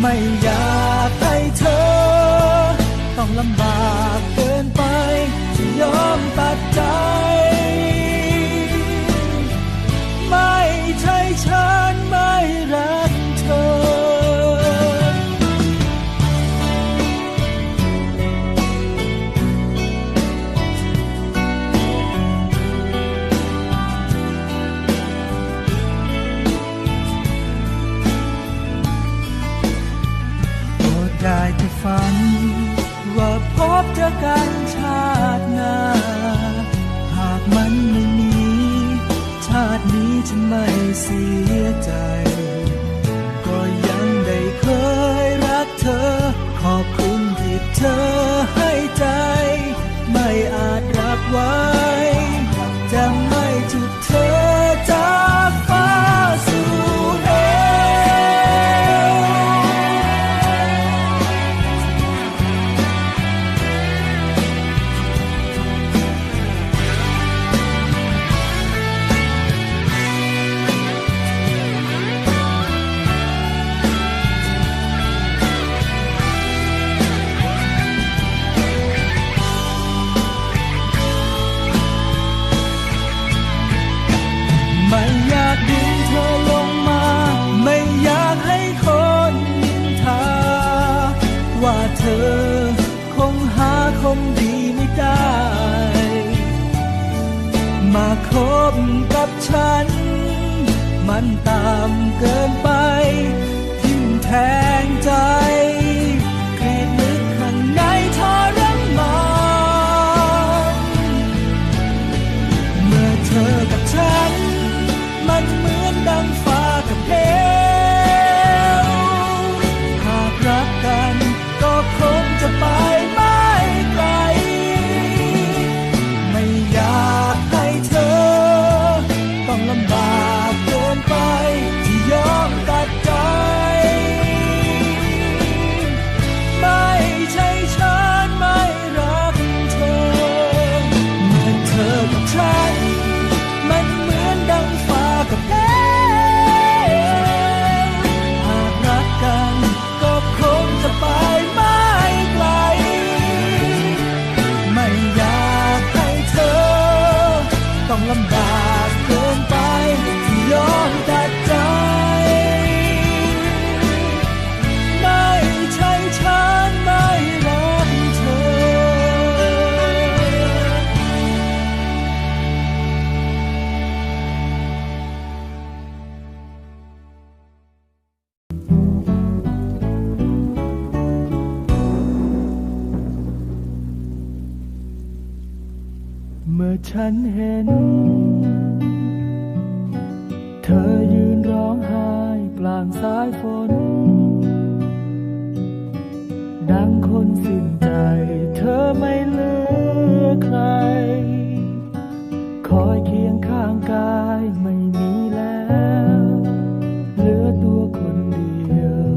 没 ขอบคุณที่เธอ บกับฉัน มันตามเกินไป ทิ่มแทงใจ ฉันเห็น เธอยืนร้องไห้กลางสายฝน ดังคนสิ้นใจ เธอไม่เลือกใคร คอยเคียงข้างกายไม่มีแล้วเหลือตัวคนเดียว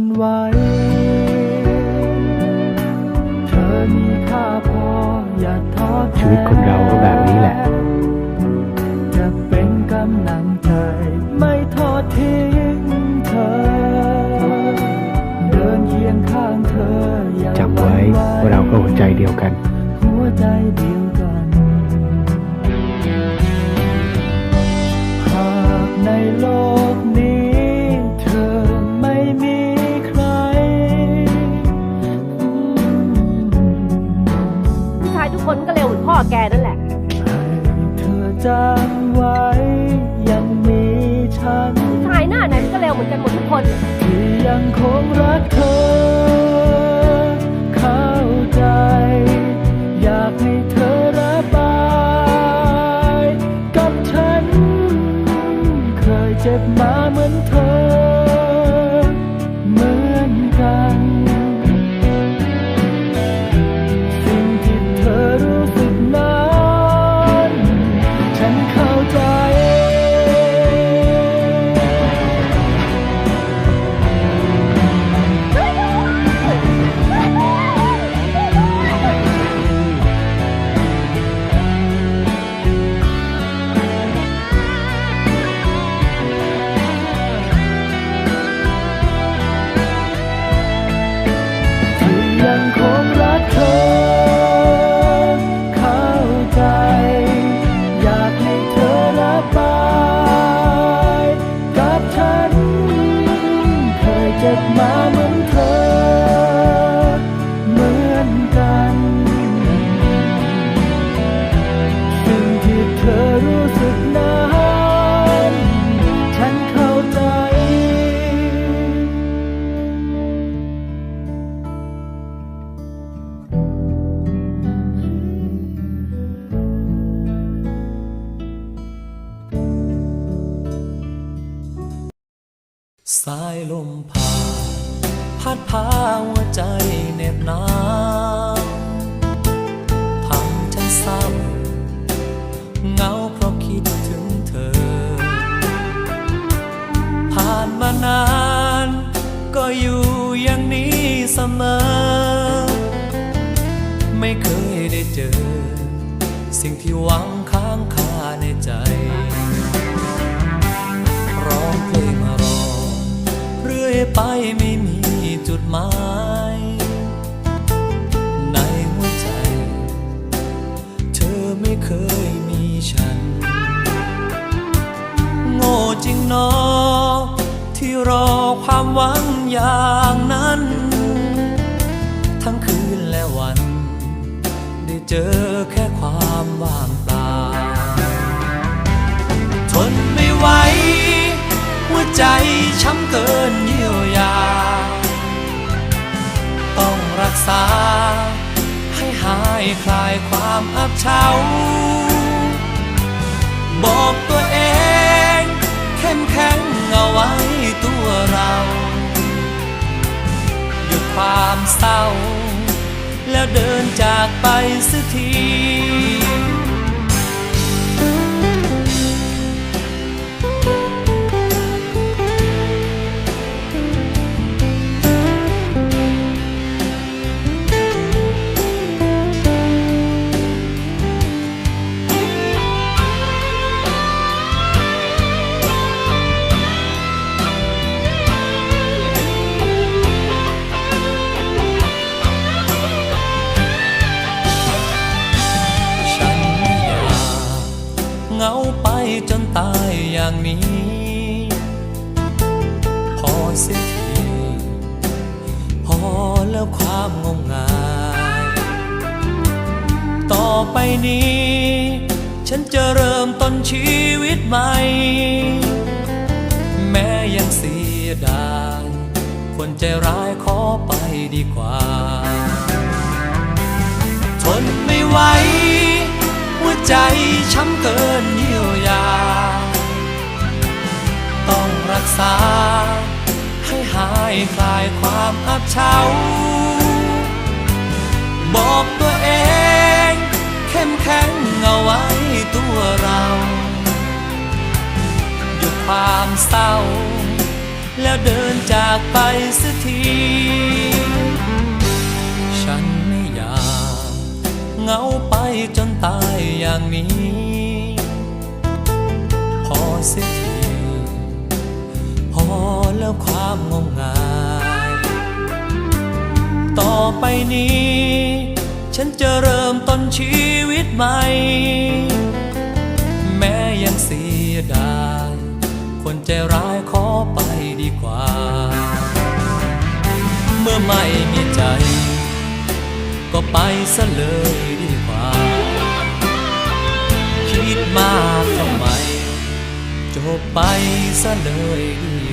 นไว้ เธอมีค่าพออย่าท้อแท้ชีวิตคนเราก็แบบนี้แหละ จะเป็นกำลังใจ ไม่ทอดทิ้งเธอ เดินเคียงข้างเธออย่าจำไว้ว่าเราก็หัวใจเดียวกัน หัวใจเดียวกัน แกนั่นแหละให้เธอจำไว้ยังมีฉันผู้ชายหน้าไหนมันก็เร็วเหมือนกันหมดทุกคนที่ยังคงรักเธอ หัวใจเหน็บหนาวทำฉันเศร้าเงาเพราะคิดถึงเธอ ผ่านมานาน ก็อยู่อย่างนี้เสมอ ไม่เคยได้เจอ สิ่งที่หวังค้างคาในใจร้องเพลงมารอเรื่อยไป มาย ในหัวใจ เธอไม่เคยมีฉัน โง่จริงนอ ที่รอความหวังอย่างนั้น ทั้งคืนและวัน ได้เจอแค่ความว่างเปล่าทนไม่ไหว หัวใจช้ำเกินเยี กษา ให้หายคลายความอับเฉา บอกตัวเอง เข้มแข็งเอาไว้ตัวเราหยุดความเศร้า แล้วเดินจากไปสักทีามงมงาย ต่อไปนี้ ฉันจะเริ่มต้นชีวิตใหม่ แม้ยังเสียดายคนใจร้ายขอไปดีกว่า ทนไม่ไหวหัวใจช้ำเกินเยียวยา ต้องรักษาใหให้หายคลายความอับเฉา บอกตัวเอง เข้มแข็งเอาไว้ตัวเราหยุดความเศร้า แล้วเดินจากไปสักที ฉันไม่อยากเหงาไปจนตายอย่างนี้ พอสียที พอแล้วความงมงาย ต่อไปนี้ ฉันจะเริ่มต้นชีวิตใหม่ แม้ยังเสียดาย คนใจร้ายขอไปดีกว่า เมื่อไม่มีใจ ก็ไปซะเลยดีกว่า คิดมากทำไมจบไปซะเลยดี